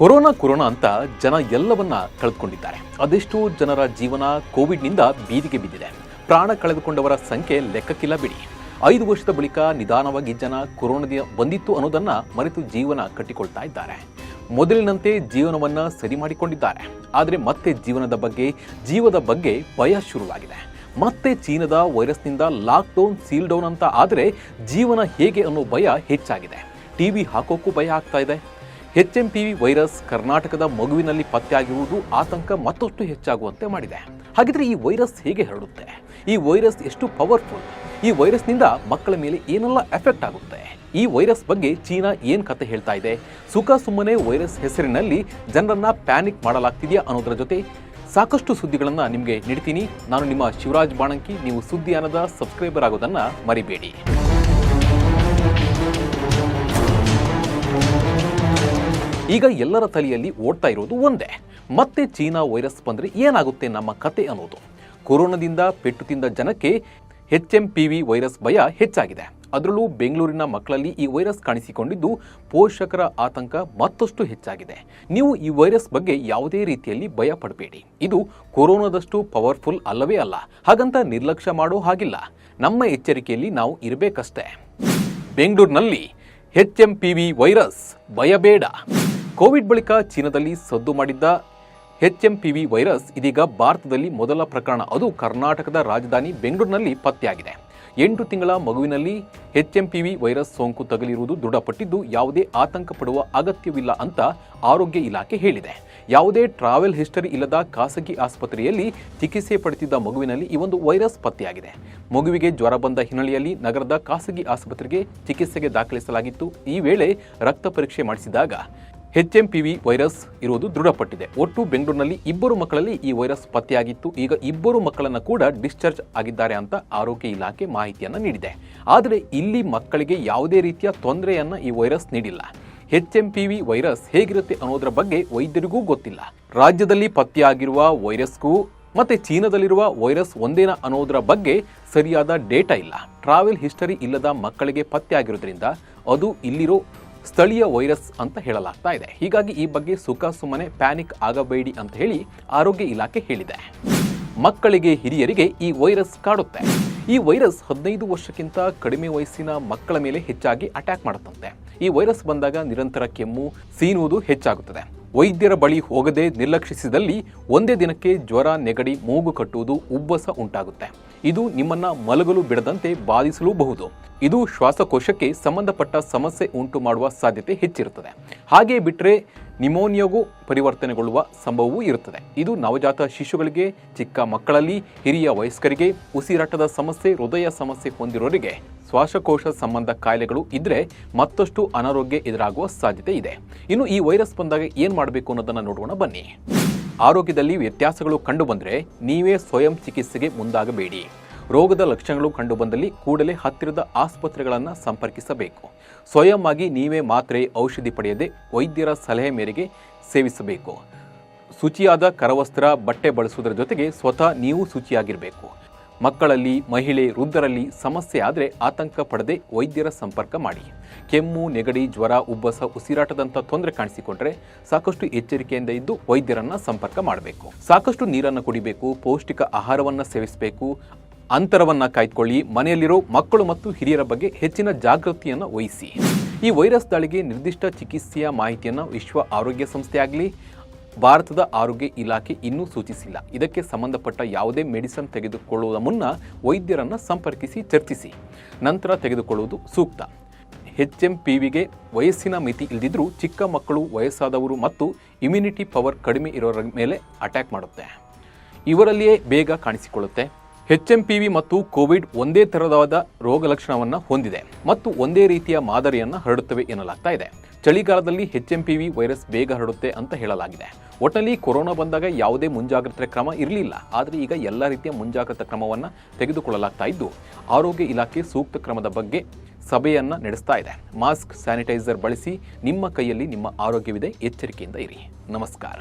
Corona corona ಅಂತ ಜನ ಎಲ್ಲವನ್ನ ಕಳೆದುಕೊಂಡಿದ್ದಾರೆ. ಅದೆಷ್ಟೋ ಜನರ ಜೀವನ ಕೋವಿಡ್ನಿಂದ ಬೀದಿಗೆ ಬಿದ್ದಿದೆ. ಪ್ರಾಣ ಕಳೆದುಕೊಂಡವರ ಸಂಖ್ಯೆ ಲೆಕ್ಕಕ್ಕಿಲ್ಲ ಬಿಡಿ. ಐದು ವರ್ಷದ ಬಳಿಕ ನಿಧಾನವಾಗಿ ಜನ ಕೊರೋನಾದ ಬಂದಿತ್ತು ಅನ್ನೋದನ್ನ ಮರೆತು ಜೀವನ ಕಟ್ಟಿಕೊಳ್ತಾ ಇದ್ದಾರೆ. ಮೊದಲಿನಂತೆ ಜೀವನವನ್ನ ಸರಿ ಮಾಡಿಕೊಂಡಿದ್ದಾರೆ. ಆದರೆ ಮತ್ತೆ ಜೀವನದ ಬಗ್ಗೆ, ಜೀವದ ಬಗ್ಗೆ ಭಯ ಶುರುವಾಗಿದೆ. ಮತ್ತೆ ಚೀನಾದ ವೈರಸ್ನಿಂದ ಲಾಕ್ಡೌನ್ ಸೀಲ್ ಡೌನ್ ಅಂತ ಆದರೆ ಜೀವನ ಹೇಗೆ ಅನ್ನೋ ಭಯ ಹೆಚ್ಚಾಗಿದೆ. ಟಿವಿ ಹಾಕೋಕ್ಕೂ ಭಯ ಆಗ್ತಾ ಇದೆ. H M P V virus ಕರ್ನಾಟಕದ ಮಗುವಿನಲ್ಲಿ ಪತ್ತೆಯಾಗಿರುವುದು ಆತಂಕ ಮತ್ತಷ್ಟು ಹೆಚ್ಚಾಗುವಂತೆ ಮಾಡಿದೆ. ಹಾಗಿದ್ರೆ ಈ ವೈರಸ್ ಹೇಗೆ ಹರಡುತ್ತೆ? ಈ ವೈರಸ್ ಎಷ್ಟು ಪವರ್ಫುಲ್ ಈ ವೈರಸ್ನಿಂದ ಮಕ್ಕಳ ಮೇಲೆ ಏನೆಲ್ಲ ಎಫೆಕ್ಟ್ ಆಗುತ್ತೆ? ಈ ವೈರಸ್ ಬಗ್ಗೆ ಚೀನಾ ಏನ್ ಕತೆ ಹೇಳ್ತಾ ಇದೆ? ಸುಖ ಸುಮ್ಮನೆ ವೈರಸ್ ಹೆಸರಿನಲ್ಲಿ ಜನರನ್ನ ಪ್ಯಾನಿಕ್ ಮಾಡಲಾಗ್ತಿದೆಯಾ ಅನ್ನೋದರ ಜೊತೆ ಸಾಕಷ್ಟು ಸುದ್ದಿಗಳನ್ನು ನಿಮಗೆ ನೀಡ್ತೀನಿ. ನಾನು ನಿಮ್ಮ ಶಿವರಾಜ್ ಬಾಣಂಕಿ, ನೀವು ಸುದ್ದಿ ಅನ್ನದ ಸಬ್ಸ್ಕ್ರೈಬರ್ ಆಗೋದನ್ನ ಮರಿಬೇಡಿ. ಈಗ ಎಲ್ಲರ ತಲೆಯಲ್ಲಿ ಓಡ್ತಾ ಇರೋದು ಒಂದೇ. ಮತ್ತೆ ಚೀನಾ ವೈರಸ್ ಬಂದರೆ ಏನಾಗುತ್ತೆ ನಮ್ಮ ಕತೆ ಅನ್ನೋದು. ಕೊರೋನಾದಿಂದ ಪೆಟ್ಟು ತಿಂದ ಜನಕ್ಕೆ H M P V virus ಭಯ ಹೆಚ್ಚಾಗಿದೆ. ಅದರಲ್ಲೂ ಬೆಂಗಳೂರಿನ ಮಕ್ಕಳಲ್ಲಿ ಈ ವೈರಸ್ ಕಾಣಿಸಿಕೊಂಡಿದ್ದು ಪೋಷಕರ ಆತಂಕ ಮತ್ತಷ್ಟು ಹೆಚ್ಚಾಗಿದೆ. ನೀವು ಈ ವೈರಸ್ ಬಗ್ಗೆ ಯಾವುದೇ ರೀತಿಯಲ್ಲಿ ಭಯ ಪಡಬೇಡಿ. ಇದು ಕೊರೋನಾದಷ್ಟು ಪವರ್ಫುಲ್ ಅಲ್ಲವೇ ಅಲ್ಲ. ಹಾಗಂತ ನಿರ್ಲಕ್ಷ್ಯ ಮಾಡೋ ಹಾಗಿಲ್ಲ. ನಮ್ಮ ಎಚ್ಚರಿಕೆಯಲ್ಲಿ ನಾವು ಇರಬೇಕಷ್ಟೇ. ಬೆಂಗಳೂರಿನಲ್ಲಿ H M P V virus ಭಯ ಬೇಡ. ಕೋವಿಡ್ ಬಳಿಕ ಚೀನಾದಲ್ಲಿ ಸದ್ದು ಮಾಡಿದ್ದ H M P V virus, ಇದೀಗ ಭಾರತದಲ್ಲಿ ಮೊದಲ ಪ್ರಕರಣ. ಅದು ಕರ್ನಾಟಕದ ರಾಜಧಾನಿ ಬೆಂಗಳೂರಿನಲ್ಲಿ ಪತ್ತೆಯಾಗಿದೆ. ಎಂಟು ತಿಂಗಳ ಮಗುವಿನಲ್ಲಿ H M P V virus ಸೋಂಕು ತಗಲಿರುವುದು ದೃಢಪಟ್ಟಿದ್ದು, ಯಾವುದೇ ಆತಂಕ ಪಡುವ ಅಗತ್ಯವಿಲ್ಲ ಅಂತ ಆರೋಗ್ಯ ಇಲಾಖೆ ಹೇಳಿದೆ. ಯಾವುದೇ ಟ್ರಾವೆಲ್ ಹಿಸ್ಟರಿ ಇಲ್ಲದ ಖಾಸಗಿ ಆಸ್ಪತ್ರೆಯಲ್ಲಿ ಚಿಕಿತ್ಸೆ ಪಡೆದಿದ್ದ ಮಗುವಿನಲ್ಲಿ ಈ ಒಂದು ವೈರಸ್ ಪತ್ತೆಯಾಗಿದೆ. ಮಗುವಿಗೆ ಜ್ವರ ಬಂದ ಹಿನ್ನೆಲೆಯಲ್ಲಿ ನಗರದ ಖಾಸಗಿ ಆಸ್ಪತ್ರೆಗೆ ಚಿಕಿತ್ಸೆಗೆ ದಾಖಲಿಸಲಾಗಿತ್ತು. ಈ ವೇಳೆ ರಕ್ತ ಪರೀಕ್ಷೆ ಮಾಡಿಸಿದಾಗ H M P V virus ಇರುವುದು ದೃಢಪಟ್ಟಿದೆ. ಒಟ್ಟು ಬೆಂಗಳೂರಿನಲ್ಲಿ ಇಬ್ಬರು ಮಕ್ಕಳಲ್ಲಿ ಈ ವೈರಸ್ ಪತ್ತೆಯಾಗಿತ್ತು. ಈಗ ಇಬ್ಬರು ಮಕ್ಕಳನ್ನು ಕೂಡ ಡಿಸ್ಚಾರ್ಜ್ ಆಗಿದ್ದಾರೆ ಅಂತ ಆರೋಗ್ಯ ಇಲಾಖೆ ಮಾಹಿತಿಯನ್ನು ನೀಡಿದೆ. ಆದರೆ ಇಲ್ಲಿ ಮಕ್ಕಳಿಗೆ ಯಾವುದೇ ರೀತಿಯ ತೊಂದರೆಯನ್ನು ಈ ವೈರಸ್ ನೀಡಿಲ್ಲ. H M P V virus ಹೇಗಿರುತ್ತೆ ಅನ್ನೋದರ ಬಗ್ಗೆ ವೈದ್ಯರಿಗೂ ಗೊತ್ತಿಲ್ಲ. ರಾಜ್ಯದಲ್ಲಿ ಪತ್ತೆಯಾಗಿರುವ ವೈರಸ್ಗೂ ಮತ್ತೆ ಚೀನಾದಲ್ಲಿರುವ ವೈರಸ್ ಒಂದೇನಾ ಅನ್ನೋದರ ಬಗ್ಗೆ ಸರಿಯಾದ ಡೇಟಾ ಇಲ್ಲ. ಟ್ರಾವೆಲ್ ಹಿಸ್ಟರಿ ಇಲ್ಲದ ಮಕ್ಕಳಿಗೆ ಪತ್ತೆಯಾಗಿರೋದ್ರಿಂದ ಅದು ಇಲ್ಲಿರೋ ಸ್ಥಳೀಯ ವೈರಸ್ ಅಂತ ಹೇಳಲಾಗ್ತಾ ಇದೆ. ಹೀಗಾಗಿ ಈ ಬಗ್ಗೆ ಸುಖ ಸುಮ್ಮನೆ ಪ್ಯಾನಿಕ್ ಆಗಬೇಡಿ ಅಂತ ಹೇಳಿ ಆರೋಗ್ಯ ಇಲಾಖೆ ಹೇಳಿದೆ. ಮಕ್ಕಳಿಗೆ, ಹಿರಿಯರಿಗೆ ಈ ವೈರಸ್ ಕಾಡುತ್ತೆ. ಈ ವೈರಸ್ ಹದಿನೈದು ವರ್ಷಕ್ಕಿಂತ ಕಡಿಮೆ ವಯಸ್ಸಿನ ಮಕ್ಕಳ ಮೇಲೆ ಹೆಚ್ಚಾಗಿ ಅಟ್ಯಾಕ್ ಮಾಡುತ್ತಂತೆ. ಈ ವೈರಸ್ ಬಂದಾಗ ನಿರಂತರ ಕೆಮ್ಮು, ಸೀನುವುದು ಹೆಚ್ಚಾಗುತ್ತದೆ. ವೈದ್ಯರ ಬಳಿ ಹೋಗದೆ ನಿರ್ಲಕ್ಷಿಸಿದಲ್ಲಿ ಒಂದೇ ದಿನಕ್ಕೆ ಜ್ವರ, ನೆಗಡಿ, ಮೂಗು ಕಟ್ಟುವುದು ಉಬ್ಬಸ ಉಂಟಾಗುತ್ತೆ. ಇದು ನಿಮ್ಮನ್ನ ಮಲಗಲು ಬಿಡದಂತೆ ಬಾಧಿಸಲೂಬಹುದು. ಇದು ಶ್ವಾಸಕೋಶಕ್ಕೆ ಸಂಬಂಧಪಟ್ಟ ಸಮಸ್ಯೆ ಉಂಟು ಮಾಡುವ ಸಾಧ್ಯತೆ ಹೆಚ್ಚಿರುತ್ತದೆ. ಹಾಗೆ ಬಿಟ್ಟರೆ ನಿಮೋನಿಯಾಗೂ ಪರಿವರ್ತನೆಗೊಳ್ಳುವ ಸಂಭವವೂ ಇರುತ್ತದೆ. ಇದು ನವಜಾತ ಶಿಶುಗಳಿಗೆ, ಚಿಕ್ಕ ಮಕ್ಕಳಲ್ಲಿ, ಹಿರಿಯ ವಯಸ್ಕರಿಗೆ, ಉಸಿರಾಟದ ಸಮಸ್ಯೆ, ಹೃದಯ ಸಮಸ್ಯೆ ಹೊಂದಿರೋರಿಗೆ ಶ್ವಾಸಕೋಶ ಸಂಬಂಧ ಕಾಯಿಲೆಗಳು ಇದ್ರೆ ಮತ್ತಷ್ಟು ಅನಾರೋಗ್ಯ ಎದುರಾಗುವ ಸಾಧ್ಯತೆ ಇದೆ. ಇನ್ನು ಈ ವೈರಸ್ ಬಂದಾಗ ಏನು ಮಾಡಬೇಕು ಅನ್ನೋದನ್ನು ನೋಡೋಣ ಬನ್ನಿ. ಆರೋಗ್ಯದಲ್ಲಿ ವ್ಯತ್ಯಾಸಗಳು ಕಂಡುಬಂದರೆ ನೀವೇ ಸ್ವಯಂ ಚಿಕಿತ್ಸೆಗೆ ಮುಂದಾಗಬೇಡಿ. ರೋಗದ ಲಕ್ಷಣಗಳು ಕಂಡುಬಂದಲ್ಲಿ ಕೂಡಲೇ ಹತ್ತಿರದ ಆಸ್ಪತ್ರೆಗಳನ್ನು ಸಂಪರ್ಕಿಸಬೇಕು. ಸ್ವಯಂ ಆಗಿ ನೀವೇ ಮಾತ್ರೆ, ಔಷಧಿ ಪಡೆಯದೆ ವೈದ್ಯರ ಸಲಹೆ ಮೇರೆಗೆ ಸೇವಿಸಬೇಕು. ಶುಚಿಯಾದ ಕರವಸ್ತ್ರ, ಬಟ್ಟೆ ಬಳಸುವುದರ ಜೊತೆಗೆ ಸ್ವತಃ ನೀವು ಶುಚಿಯಾಗಿರಬೇಕು. ಮಕ್ಕಳಲ್ಲಿ, ಮಹಿಳೆ, ವೃದ್ಧರಲ್ಲಿ ಸಮಸ್ಯೆ ಆದರೆ ಆತಂಕ ಪಡದೆ ವೈದ್ಯರ ಸಂಪರ್ಕ ಮಾಡಿ. ಕೆಮ್ಮು, ನೆಗಡಿ, ಜ್ವರ, ಉಬ್ಬಸ ಉಸಿರಾಟದಂಥ ತೊಂದರೆ ಕಾಣಿಸಿಕೊಂಡ್ರೆ ಸಾಕಷ್ಟು ಎಚ್ಚರಿಕೆಯಿಂದ ಇದ್ದು ವೈದ್ಯರನ್ನ ಸಂಪರ್ಕ ಮಾಡಬೇಕು. ಸಾಕಷ್ಟು ನೀರನ್ನು ಕುಡಿಬೇಕು, ಪೌಷ್ಟಿಕ ಆಹಾರವನ್ನು ಸೇವಿಸಬೇಕು, ಅಂತರವನ್ನ ಕಾಯ್ದುಕೊಳ್ಳಿ, ಮನೆಯಲ್ಲಿರೋ ಮಕ್ಕಳು ಮತ್ತು ಹಿರಿಯರ ಬಗ್ಗೆ ಹೆಚ್ಚಿನ ಜಾಗೃತಿಯನ್ನು ವಹಿಸಿ. ಈ ವೈರಸ್ ದಾಳಿಗೆ ನಿರ್ದಿಷ್ಟ ಚಿಕಿತ್ಸೆಯ ಮಾಹಿತಿಯನ್ನು ವಿಶ್ವ ಆರೋಗ್ಯ ಸಂಸ್ಥೆ ಆಗಲಿ ಭಾರತದ ಆರೋಗ್ಯ ಇಲಾಖೆ ಇನ್ನೂ ಸೂಚಿಸಿಲ್ಲ. ಇದಕ್ಕೆ ಸಂಬಂಧಪಟ್ಟ ಯಾವುದೇ ಮೆಡಿಸನ್ ತೆಗೆದುಕೊಳ್ಳುವ ಮುನ್ನ ವೈದ್ಯರನ್ನು ಸಂಪರ್ಕಿಸಿ ಚರ್ಚಿಸಿ. ನಂತರ ತೆಗೆದುಕೊಳ್ಳುವುದು ಸೂಕ್ತ. ಎಚ್ ಎಂ ಪಿ ವಿಗೆ ವಯಸ್ಸಿನ ಮಿತಿ ಇಲ್ಲದಿದ್ದರೂ ಚಿಕ್ಕ ಮಕ್ಕಳು, ವಯಸ್ಸಾದವರು ಮತ್ತು ಇಮ್ಯುನಿಟಿ ಪವರ್ ಕಡಿಮೆ ಇರೋರ ಮೇಲೆ ಅಟ್ಯಾಕ್ ಮಾಡುತ್ತೆ. ಇವರಲ್ಲಿಯೇ ಬೇಗ ಕಾಣಿಸಿಕೊಳ್ಳುತ್ತೆ. ಎಚ್ ಎಂ ಪಿ ವಿ ಮತ್ತು ಕೋವಿಡ್ ಒಂದೇ ತರಹದ ರೋಗ ಲಕ್ಷಣವನ್ನು ಹೊಂದಿದೆ ಮತ್ತು ಒಂದೇ ರೀತಿಯ ಮಾದರಿಯನ್ನು ಹರಡುತ್ತವೆ ಎನ್ನಲಾಗ್ತಾ ಇದೆ. ಚಳಿಗಾಲದಲ್ಲಿ H M P V virus ಬೇಗ ಹರಡುತ್ತೆ ಅಂತ ಹೇಳಲಾಗಿದೆ. ಒಟ್ಟಲ್ಲಿ ಕೊರೋನಾ ಬಂದಾಗ ಯಾವುದೇ ಮುಂಜಾಗ್ರತೆ ಕ್ರಮ ಇರಲಿಲ್ಲ. ಆದರೆ ಈಗ ಎಲ್ಲ ರೀತಿಯ ಮುಂಜಾಗ್ರತಾ ಕ್ರಮವನ್ನು ತೆಗೆದುಕೊಳ್ಳಲಾಗ್ತಾ ಇದ್ದು, ಆರೋಗ್ಯ ಇಲಾಖೆ ಸೂಕ್ತ ಕ್ರಮದ ಬಗ್ಗೆ ಸಭೆಯನ್ನು ನಡೆಸ್ತಾ ಇದೆ. ಮಾಸ್ಕ್, ಸ್ಯಾನಿಟೈಸರ್ ಬಳಸಿ ನಿಮ್ಮ ಕೈಯಲ್ಲಿ ನಿಮ್ಮ ಆರೋಗ್ಯವಿದೆ, ಎಚ್ಚರಿಕೆಯಿಂದ ಇರಿ. ನಮಸ್ಕಾರ.